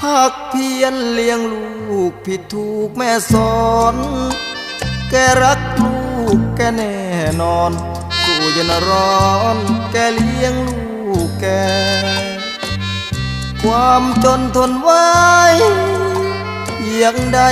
พักเพียนเลี้ยงลูกผิดถูกแม่สอน แกรักลูกแกแน่นอน สู้เย็นร้อน แกเลี้ยงลูกแก ความจนทนไว้ยังได้